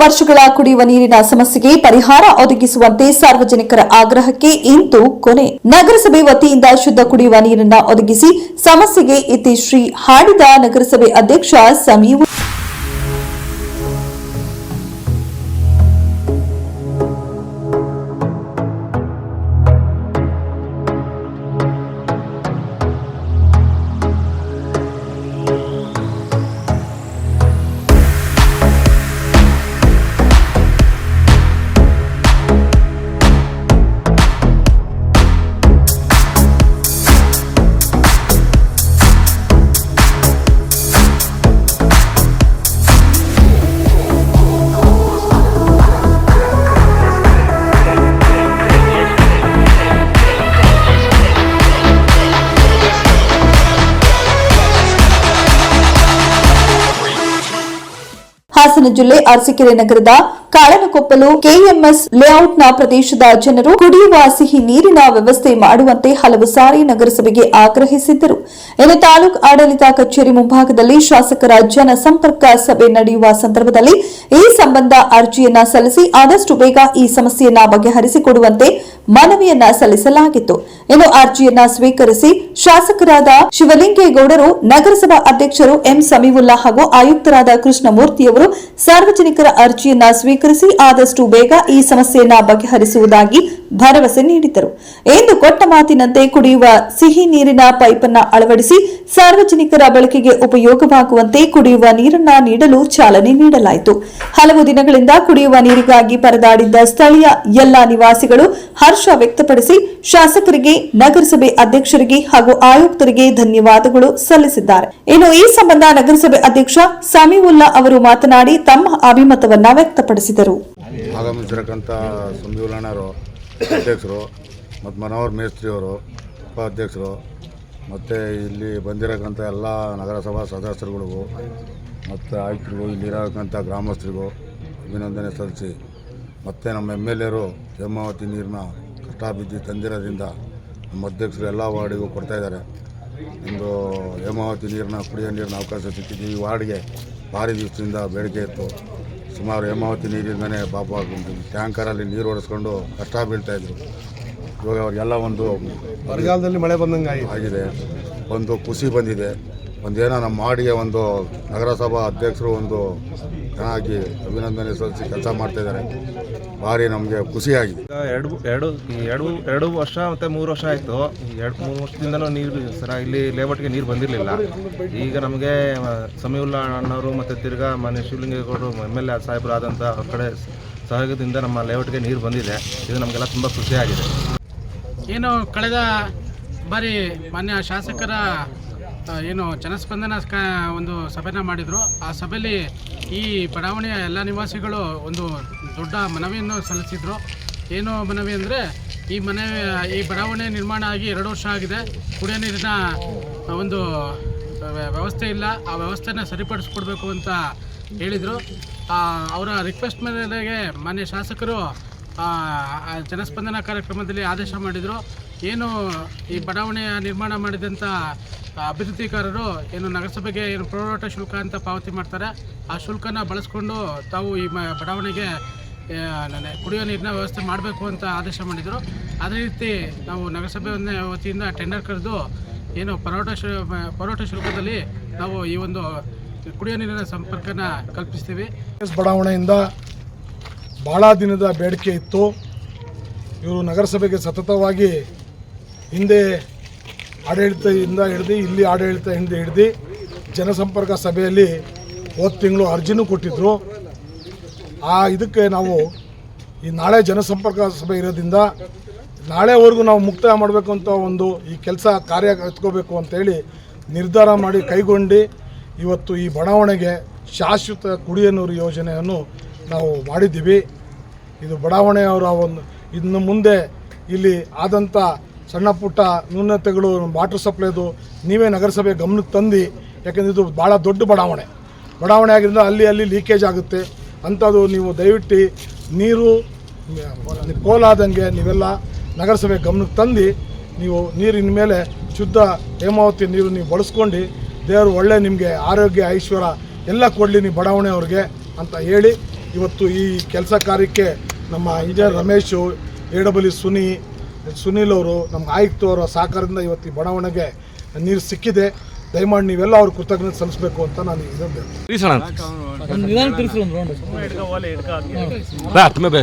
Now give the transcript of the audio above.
ವರ್ಷಗಳ ಕುಡಿಯುವ ನೀರಿನ ಸಮಸ್ಯೆಗೆ ಪರಿಹಾರ ಒದಗಿಸುವಂತೆ ಸಾರ್ವಜನಿಕರ ಆಗ್ರಹಕ್ಕೆ ಇಂದು ಕೊನೆ. ನಗರಸಭೆ ವತಿಯಿಂದ ಶುದ್ಧ ಕುಡಿಯುವ ನೀರನ್ನ ಒದಗಿಸಿ ಸಮಸ್ಯೆಗೆ ಇತಿಶ್ರೀ ಹಾಡಿದ ನಗರಸಭೆ ಅಧ್ಯಕ್ಷ ಸಮೀವ್ ಹಾಸನ ಜಿಲ್ಲೆ ಅರಸೀಕೆರೆ ನಗರದ ಕಾಳನಕೊಪ್ಪಲು ಕೆಎಂಎಸ್ ಲೇಔಟ್ನ ಪ್ರದೇಶದ ಜನರು ಕುಡಿಯುವ ಸಿಹಿ ನೀರಿನ ವ್ಯವಸ್ಥೆ ಮಾಡುವಂತೆ ಹಲವು ಸಾರಿ ನಗರಸಭೆಗೆ ಆಗ್ರಹಿಸಿದ್ದರು. ಇನ್ನು ತಾಲೂಕು ಆಡಳಿತ ಕಚೇರಿ ಮುಂಭಾಗದಲ್ಲಿ ಶಾಸಕರ ಜನಸಂಪರ್ಕ ಸಭೆ ನಡೆಯುವ ಸಂದರ್ಭದಲ್ಲಿ ಈ ಸಂಬಂಧ ಅರ್ಜಿಯನ್ನ ಸಲ್ಲಿಸಿ ಆದಷ್ಟು ಬೇಗ ಈ ಸಮಸ್ಯೆಯನ್ನ ಬಗೆಹರಿಸಿಕೊಡುವಂತೆ ಮನವಿಯನ್ನ ಸಲ್ಲಿಸಲಾಗಿತ್ತು. ಇನ್ನು ಅರ್ಜಿಯನ್ನ ಸ್ವೀಕರಿಸಿ ಶಾಸಕರಾದ ಶಿವಲಿಂಗೇಗೌಡರು, ನಗರಸಭಾ ಅಧ್ಯಕ್ಷರು ಎಂ ಸಮೀವುಲ್ಲಾ ಹಾಗೂ ಆಯುಕ್ತರಾದ ಕೃಷ್ಣಮೂರ್ತಿಯವರು ಸಾರ್ವಜನಿಕರ ಅರ್ಜಿಯನ್ನ ಸ್ವೀಕರಿಸಿ ಆದಷ್ಟು ಬೇಗ ಈ ಸಮಸ್ಯೆಯನ್ನ ಬಗೆಹರಿಸುವುದಾಗಿ ಭರವಸೆ ನೀಡಿದರು. ಎಂದು ಕೊಟ್ಟ ಮಾತಿನಂತೆ ಕುಡಿಯುವ ಸಿಹಿ ನೀರಿನ ಪೈಪನ್ನ ಅಳವಡಿಸಿ ಸಾರ್ವಜನಿಕರ ಬಳಕೆಗೆ ಉಪಯೋಗವಾಗುವಂತೆ ಕುಡಿಯುವ ನೀರನ್ನ ನೀಡಲು ಚಾಲನೆ ನೀಡಲಾಯಿತು. ಹಲವು ದಿನಗಳಿಂದ ಕುಡಿಯುವ ನೀರಿಗಾಗಿ ಪರದಾಡಿದ್ದ ಸ್ಥಳೀಯ ಎಲ್ಲಾ ನಿವಾಸಿಗಳು ಹರ್ಷ ವ್ಯಕ್ತಪಡಿಸಿ ಶಾಸಕರಿಗೆ ನಗರಸಭೆ ಅಧ್ಯಕ್ಷರಿಗೆ ಹಾಗೂ ಆಯುಕ್ತರಿಗೆ ಧನ್ಯವಾದಗಳು ಸಲ್ಲಿಸಿದ್ದಾರೆ. ಇನ್ನು ಈ ಸಂಬಂಧ ನಗರಸಭೆ ಅಧ್ಯಕ್ಷ ಸಮೀವುಲ್ಲಾ ಅವರು ಮಾತನಾಡಿ ತಮ್ಮ ಅಭಿಮತವನ್ನ ವ್ಯಕ್ತಪಡಿಸಿದರು. ಮತ್ತು ಮನೋಹರ್ ಉಪಾಧ್ಯಕ್ಷರು ಮತ್ತು ಇಲ್ಲಿ ಬಂದಿರಕ್ಕಂಥ ಎಲ್ಲ ನಗರಸಭಾ ಸದಸ್ಯರುಗಳಿಗೂ ಮತ್ತು ಆಯುಕ್ತರಿಗೂ ಇಲ್ಲಿರಕ್ಕಂಥ ಗ್ರಾಮಸ್ಥರಿಗೂ ಅಭಿನಂದನೆ ಸಲ್ಲಿಸಿ ಮತ್ತು ನಮ್ಮ ಎಂ ಎಲ್ ಎರು ಹೇಮಾವತಿ ನೀರನ್ನ ಕಷ್ಟ ಬಿದ್ದು ತಂದಿರೋದ್ರಿಂದ ನಮ್ಮ ಅಧ್ಯಕ್ಷರು ಎಲ್ಲ ವಾರ್ಡಿಗೂ ಕೊಡ್ತಾಯಿದ್ದಾರೆ ಒಂದು ಹೇಮಾವತಿ ನೀರಿನ ಕುಡಿಯೋ ನೀರಿನ ಅವಕಾಶ ಸಿಕ್ಕಿದ್ದು ಈ ವಾರ್ಡ್ಗೆ ಭಾರಿ ದಿವಸದಿಂದ ಬೇಡಿಕೆ ಇತ್ತು. ಸುಮಾರು ಹೇಮಾವತಿ ನೀರಿಂದನೇ ಪಾಪ ಟ್ಯಾಂಕರಲ್ಲಿ ನೀರು ಹೊಡೆಸ್ಕೊಂಡು ಕಷ್ಟ ಬೀಳ್ತಾಯಿದ್ರು ಇವಾಗ ಅವ್ರಿಗೆಲ್ಲ ಒಂದು ಬರಗಾಲದಲ್ಲಿ ಮಳೆ ಬಂದಂಗೆ ಆಗಿದೆ. ಆಗಿದೆ. ಒಂದು ಖುಷಿ ಬಂದಿದೆ. ಒಂದೇನೋ ನಮ್ಮ ಮಾಡಿಗೆ ಒಂದು ನಗರಸಭಾ ಅಧ್ಯಕ್ಷರು ಒಂದು ಚೆನ್ನಾಗಿ ಅಭಿನಂದನೆ ಸಲ್ಲಿಸಿ ಕೆಲಸ ಮಾಡ್ತಾಯಿದ್ದಾರೆ ಭಾರಿ ನಮಗೆ ಖುಷಿಯಾಗಿದೆ. ಈಗ ಎರಡು ಎರಡು ಎರಡು ಎರಡು ವರ್ಷ ಮತ್ತು ಮೂರು ವರ್ಷ ಆಯಿತು. ಎರಡು ಮೂರು ವರ್ಷದಿಂದನೂ ನೀರು ಸರ ಇಲ್ಲಿ ಲೇಔಟ್ಗೆ ನೀರು ಬಂದಿರಲಿಲ್ಲ. ಈಗ ನಮಗೆ ಸಮೀವುಲ್ಲಾ ಅಣ್ಣವರು ಮತ್ತು ತಿರ್ಗಾ ಮನೆ ಶಿವಲಿಂಗೇಗೌಡರು ಎಂ ಎಲ್ ಎ ಸಾಹೇಬರು ಆದಂಥ ಅವ್ರ ಕಡೆ ಸಹಯೋಗದಿಂದ ನಮ್ಮ ಲೇಔಟ್ಗೆ ನೀರು ಬಂದಿದೆ. ಇದು ನಮಗೆಲ್ಲ ತುಂಬ ಖುಷಿಯಾಗಿದೆ. ಏನು ಕಳೆದ ಬಾರಿ ಮಾನ್ಯ ಶಾಸಕರ ಏನು ಜನಸ್ಪಂದನ ಒಂದು ಸಭೆನ ಮಾಡಿದರು. ಆ ಸಭೆಯಲ್ಲಿ ಈ ಬಡಾವಣೆಯ ಎಲ್ಲ ನಿವಾಸಿಗಳು ಒಂದು ದೊಡ್ಡ ಮನವಿಯನ್ನು ಸಲ್ಲಿಸಿದರು. ಏನು ಮನವಿ ಅಂದರೆ, ಈ ಮನೆ ಈ ಬಡಾವಣೆ ನಿರ್ಮಾಣ ಆಗಿ ಎರಡು ವರ್ಷ ಆಗಿದೆ. ಕುಡಿಯೋ ನೀರಿನ ಒಂದು ವ್ಯ- ವ್ಯವಸ್ಥೆ ಇಲ್ಲ. ಆ ವ್ಯವಸ್ಥೆನ ಸರಿಪಡಿಸ್ಕೊಡ್ಬೇಕು ಅಂತ ಹೇಳಿದರು. ಅವರ ರಿಕ್ವೆಸ್ಟ್ ಮೇರೆಗೆ ಮಾನ್ಯ ಶಾಸಕರು ಜನಸ್ಪಂದನ ಕಾರ್ಯಕ್ರಮದಲ್ಲಿ ಆದೇಶ ಮಾಡಿದರು. ಏನು ಈ ಬಡಾವಣೆಯ ನಿರ್ಮಾಣ ಮಾಡಿದಂಥ ಅಭಿವೃದ್ಧಿಕಾರರು ಏನು ನಗರಸಭೆಗೆ ಏನು ಪುರವಠ ಶುಲ್ಕ ಅಂತ ಪಾವತಿ ಮಾಡ್ತಾರೆ. ಆ ಶುಲ್ಕನ ಬಳಸ್ಕೊಂಡು ತಾವು ಈ ಬಡಾವಣೆಗೆ ಕುಡಿಯೋ ನೀರಿನ ವ್ಯವಸ್ಥೆ ಮಾಡಬೇಕು ಅಂತ ಆದೇಶ ಮಾಡಿದರು. ಅದೇ ರೀತಿ ನಾವು ನಗರಸಭೆ ವತಿಯಿಂದ ಟೆಂಡರ್ ಕರೆದು ಏನು ಪರೋಟ ಶು, ಪರೋಟ ಶುಲ್ಕದಲ್ಲಿ ನಾವು ಈ ಒಂದು ಕುಡಿಯೋ ನೀರಿನ ಸಂಪರ್ಕನ ಕಲ್ಪಿಸ್ತೀವಿ. ಬಡಾವಣೆಯಿಂದ ಭಾಳ ದಿನದ ಬೇಡಿಕೆ ಇತ್ತು. ಇವರು ನಗರಸಭೆಗೆ ಸತತವಾಗಿ ಹಿಂದೆ ಆಡಳಿತದಿಂದ ಹಿಡ್ದು, ಇಲ್ಲಿ ಆಡಳಿತ ಹಿಂದೆ ಹಿಡ್ದು, ಜನಸಂಪರ್ಕ ಸಭೆಯಲ್ಲಿ ಹೋದ ತಿಂಗಳು ಅರ್ಜಿನೂ ಕೊಟ್ಟಿದ್ದರು ಆ ಇದಕ್ಕೆ ನಾವು ಈ ನಾಳೆ ಜನಸಂಪರ್ಕ ಸಭೆ ಇರೋದ್ರಿಂದ ನಾಳೆವರೆಗೂ ನಾವು ಮುಕ್ತಾಯ ಮಾಡಬೇಕು ಅಂತ ಒಂದು ಈ ಕೆಲಸ ಕಾರ್ಯ ಎತ್ಕೋಬೇಕು ಅಂತೇಳಿ ನಿರ್ಧಾರ ಮಾಡಿ ಕೈಗೊಂಡು ಇವತ್ತು ಈ ಬಡಾವಣೆಗೆ ಶಾಶ್ವತ ಕುಡಿಯನೂರು ಯೋಜನೆಯನ್ನು ನಾವು ಮಾಡಿದ್ದೀವಿ. ಇದು ಬಡಾವಣೆಯವರ ಒಂದು ಇನ್ನು ಮುಂದೆ ಇಲ್ಲಿ ಆದಂಥ ಸಣ್ಣ ಪುಟ್ಟ ನ್ಯೂನತೆಗಳು ವಾಟರ್ ಸಪ್ಲೈದು ನೀವೇ ನಗರಸಭೆ ಗಮನಕ್ಕೆ ತಂದು, ಯಾಕೆಂದರೆ ಇದು ಭಾಳ ದೊಡ್ಡ ಬಡಾವಣೆ. ಬಡಾವಣೆ ಆಗಿದ್ದರಿಂದ ಅಲ್ಲಿ ಅಲ್ಲಿ ಲೀಕೇಜ್ ಆಗುತ್ತೆ. ಅಂಥದ್ದು ನೀವು ದಯವಿಟ್ಟು ನೀರು ಪೋಲಾದಂಗೆ ನೀವೆಲ್ಲ ನಗರಸಭೆ ಗಮನಕ್ಕೆ ತಂದು ನೀವು ನೀರಿನ ಮೇಲೆ ಶುದ್ಧ ಹೇಮಾವತಿ ನೀರು ನೀವು ಬಳಸ್ಕೊಂಡು ದೇವರು ಒಳ್ಳೆ ನಿಮಗೆ ಆರೋಗ್ಯ, ಐಶ್ವರ್ಯ ಎಲ್ಲ ಕೊಡಲಿ ನೀವು ಬಡಾವಣೆಯವ್ರಿಗೆ ಅಂತ ಹೇಳಿ ಇವತ್ತು ಈ ಕೆಲಸ ಕಾರ್ಯಕ್ಕೆ ನಮ್ಮ ಇಂಜಿನಿಯರ್ ರಮೇಶು, ಎ ಸುನಿ, ಸುನೀಲ್ ಅವರು ನಮ್ಮ ಆಯುಕ್ತ ಅವರ ಸಹಕಾರದಿಂದ ಇವತ್ತು ಈ ಬಡಾವಣೆಗೆ ನೀರು ಸಿಕ್ಕಿದೆ. ದಯಮಾಡಿ ನೀವೆಲ್ಲ ಅವ್ರ ಕೃತಜ್ಞತೆ ಸಲ್ಲಿಸಬೇಕು ಅಂತ ನಾನು ಇದನ್ನು ತಿಳಿಸೋಣ